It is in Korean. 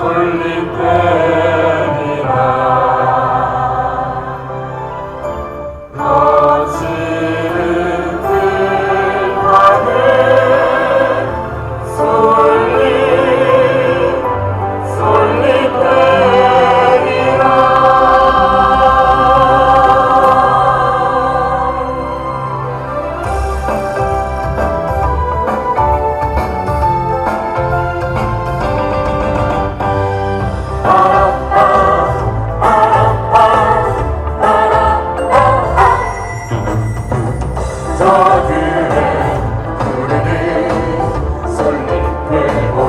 Solite 저들의 부르는 솔잎을